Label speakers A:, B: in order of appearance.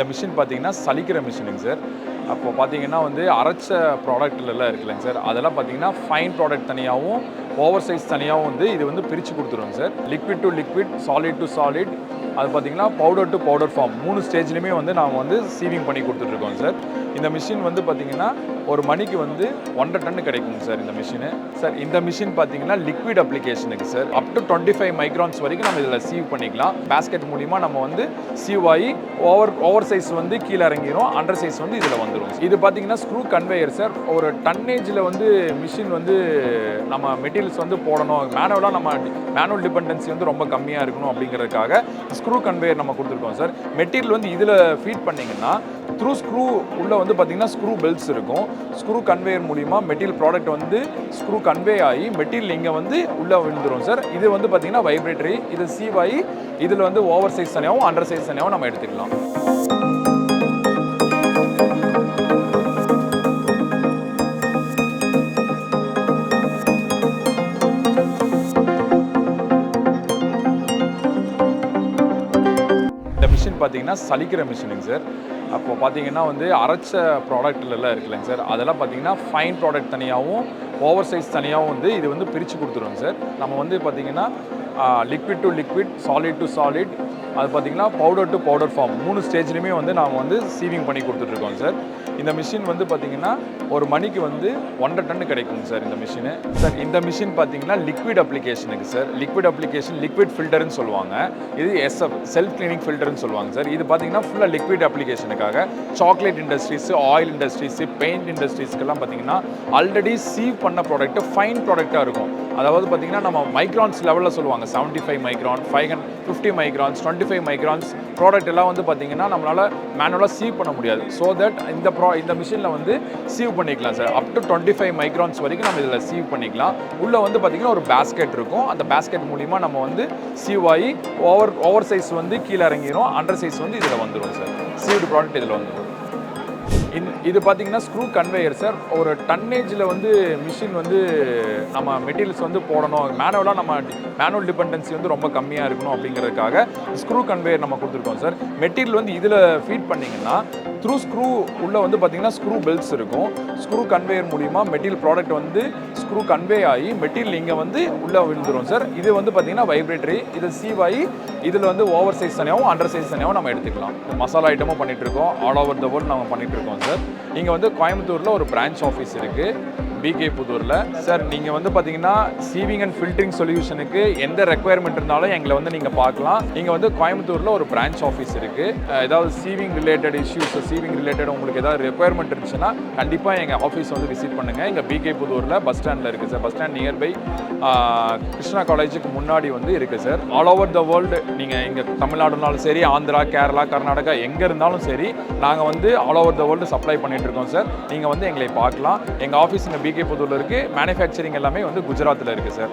A: இந்த மிஷின் பார்த்தீங்கன்னா சலிக்கிற மிஷினுங்க சார். அப்போ பார்த்தீங்கன்னா வந்து அரைச்ச ப்ராடக்ட்லலாம் இருக்குல்லங்க சார். அதெல்லாம் பார்த்தீங்கன்னா ஃபைன் ப்ராடக்ட் தனியாகவும் ஓவர் சைஸ் தனியாகவும் வந்து இது வந்து பிரித்து கொடுத்துருவோங்க sir. Liquid to liquid solid to solid அது பார்த்தீங்கன்னா பவுடர் டு பவுடர் ஃபார்ம் மூணு ஸ்டேஜ்லையுமே வந்து நாங்கள் வந்து சீவிங் பண்ணி கொடுத்துட்ருக்கோம் சார். இந்த மிஷின் வந்து பார்த்தீங்கன்னா ஒரு மணிக்கு வந்து ஒன்றரை டன் கிடைக்குங்க சார் இந்த மிஷினு. சார் இந்த மிஷின் பார்த்தீங்கன்னா liquid அப்ளிகேஷனுக்கு sir. Up to twenty five microns வரைக்கும் நம்ம இதில் சீவ் பண்ணிக்கலாம். பேஸ்கெட் மூலிமா நம்ம வந்து சீவ் ஆகி ஓவர் ஓவர் சைஸ் வந்து கீழே இறங்கிரும். அண்டர் சைஸ் வந்து இதில் வந்துடும் இது பார்த்தீங்கன்னா ஸ்க்ரூ கன்வேயர் சார் ஒரு டன்னேஜில் வந்து மிஷின் வந்து நம்ம மெட்டீரியல்ஸ் வந்து போடணும். மேனுவலாக நம்ம மேனுவல் டிபெண்டன்சி வந்து ரொம்ப கம்மியாக இருக்கணும் அப்படிங்கிறதுக்காக ஸ்க்ரூ கன்வேயர் நம்ம கொடுத்துருக்கோம் சார் மெட்டீரியல் வந்து இதில் ஃபீட் பண்ணிங்கன்னா த்ரூ ஸ்க்ரூ உள்ளே வந்து பார்த்தீங்கன்னா ஸ்க்ரூ பெல்ட்ஸ் இருக்கும். ஸ்க்ரூ கன்வேயர் மூலிமா மெட்டீரியல் ப்ராடக்ட் வந்து ஸ்க்ரூ கன்வே ஆகி மெட்டீரியல் இங்கே வந்து உள்ளே விழுந்துரும் சார் இது வந்து பார்த்தீங்கன்னா வைப்ரேட்டரி இது சீவ் ஆகி இதில் வந்து ஓவர் சைஸ் தனியாகவும் அண்டர் சைஸ் தனியாகவும் நம்ம எடுத்துக்கலாம். இந்த மிஷின் பார்த்தீங்கன்னா சலிக்கிற மிஷினுங்க சார். அப்போ பார்த்தீங்கன்னா வந்து அரைச்ச ப்ராடக்ட்லலாம் இருக்குல்லங்க சார். அதெல்லாம் பார்த்தீங்கன்னா ஃபைன் ப்ராடக்ட் தனியாகவும் ஓவர் சைஸ் தனியாகவும் வந்து இது வந்து பிரித்து கொடுத்துருவோங்க சார். நம்ம வந்து பார்த்தீங்கன்னா liquid to liquid solid to solid அது பார்த்தீங்கன்னா பவுடர் டு பவுடர் ஃபார்ம் மூணு ஸ்டேஜ்லையுமே வந்து நாம் வந்து சீவிங் பண்ணி கொடுத்துட்ருக்கோம் சார். இந்த மிஷின் வந்து பார்த்தீங்கன்னா ஒரு மணிக்கு வந்து ஒன்றரை டன் கிடைக்குங்க சார் இந்த மிஷினு சார் இந்த மிஷின் பார்த்தீங்கன்னா லிக்விட் அப்ளிகேஷனுக்கு சார். லிக்விட் அப்ளிகேஷன் லிக்விட் ஃபில்டர்னு சொல்லுவாங்க. இது எஸ்எஃப் செல்ஃப் கிளீனிங் ஃபில்டர்னு சொல்லுவாங்க சார். இது பார்த்தீங்கன்னா ஃபுல்லாக liquid அப்ளிகேஷனுக்காக chocolate industries oil industries paint இண்டஸ்ட்ரீஸ்க்கெல்லாம் பார்த்தீங்கன்னா ஆல்ரெடி சீவ் பண்ண ப்ராடக்ட்டு ஃபைன் ப்ராடக்டாக இருக்கும். அதாவது பார்த்தீங்கன்னா நம்ம மைக்ரான்ஸ் லெவலில் சொல்லுவாங்க. Seventy five micron five hundred fifty microns twenty five microns product எல்லாம் வந்து பார்த்தீங்கன்னா நம்மளால் மேனுவலாக சீவ் பண்ண முடியாது. ஸோ தட் இந்த ப்ரா இந்த மிஷினில் வந்து சீவ் பண்ணிக்கலாம் sir up to twenty five microns வரைக்கும் நம்ம இதில் சீவ் பண்ணிக்கலாம். உள்ளே வந்து பார்த்தீங்கன்னா ஒரு பேஸ்கெட் இருக்கும். அந்த பேஸ்கெட் மூலிமா நம்ம வந்து சீவ் ஆகி ஓவர் ஓவர் சைஸ் வந்து கீழே இறங்கிரும். அண்டர் சைஸ் வந்து இதில் வந்துடும் சார் சீவ்டு ப்ராடக்ட் இதில் வந்துடும் இது பார்த்தீங்கன்னா ஸ்க்ரூ கன்வேயர் சார் ஒரு டன்னேஜில் வந்து மிஷின் வந்து நம்ம மெட்டீரியல்ஸ் வந்து போடணும். மேனுவலாக நம்ம மேனுவல் டிபெண்டன்சி வந்து ரொம்ப கம்மியாக இருக்கணும் அப்படிங்கிறதுக்காக ஸ்க்ரூ கன்வேயர் நம்ம கொடுத்துருக்கோம் சார் மெட்டீரியல் வந்து இதில் ஃபீட் பண்ணிங்கன்னா த்ரூ ஸ்க்ரூ உள்ளே வந்து பார்த்தீங்கன்னா ஸ்க்ரூ பெல்ட்ஸ் இருக்கும். ஸ்க்ரூ கன்வேயர் மூலிமா மெட்டீரியல் ப்ராடக்ட் வந்து ஸ்க்ரூ கன்வே ஆகி மெட்டீரியல் இங்கே வந்து உள்ளே விழுந்துரும் சார் இது வந்து பார்த்தீங்கன்னா வைப்ரேட்டரி இது சீவ் ஆகி இதில் வந்து ஓவர் சைஸ் தனியாகவும் அண்டர் சைஸ் தனியாகவும் நம்ம எடுத்துக்கலாம். மசாலா ஐட்டமும் பண்ணிகிட்டு இருக்கோம் ஆல் ஓவர் த வேர்ல்டு நம்ம பண்ணிகிட்ருக்கோம் இருக்கோம் சார் இங்கே வந்து கோயம்புத்தூரில் ஒரு பிரான்ச் ஆஃபீஸ் இருக்குது பிகே புதூரில். சார் நீங்கள் வந்து பார்த்தீங்கன்னா சீவிங் அண்ட் ஃபில்டரிங் சொல்யூஷனுக்கு எந்த ரெக்குயர்மெண்ட் இருந்தாலும் எங்களை வந்து நீங்கள் பார்க்கலாம். இங்கே வந்து கோயம்புத்தூரில் ஒரு பிரான்ச் ஆஃபீஸ் இருக்குது ஏதாவது sieving related issues sieving related உங்களுக்கு ஏதாவது ரெக்குயர்மெண்ட் இருந்துச்சுன்னா கண்டிப்பாக எங்கள் ஆஃபீஸ் வந்து விசிட் பண்ணுங்கள் இங்கே பிகே புதூரில் பஸ் ஸ்டாண்டில் இருக்குது sir bus stand nearby Krishna காலேஜுக்கு முன்னாடி வந்து இருக்குது sir all over the world நீங்கள் இங்கே தமிழ்நாடுனாலும் சரி ஆந்திரா கேரளா கர்நாடகா எங்கே இருந்தாலும் சரி நாங்கள் வந்து all over the world supply பண்ணிகிட்ருக்கோம் இருக்கோம் சார். நீங்கள் வந்து எங்களை பார்க்கலாம். எங்கள் ஆஃபீஸ் இங்கே பிகே புதூரில் இருக்குது மேனுஃபேக்சரிங் எல்லாமே வந்து குஜராத்தில் இருக்குது சார்.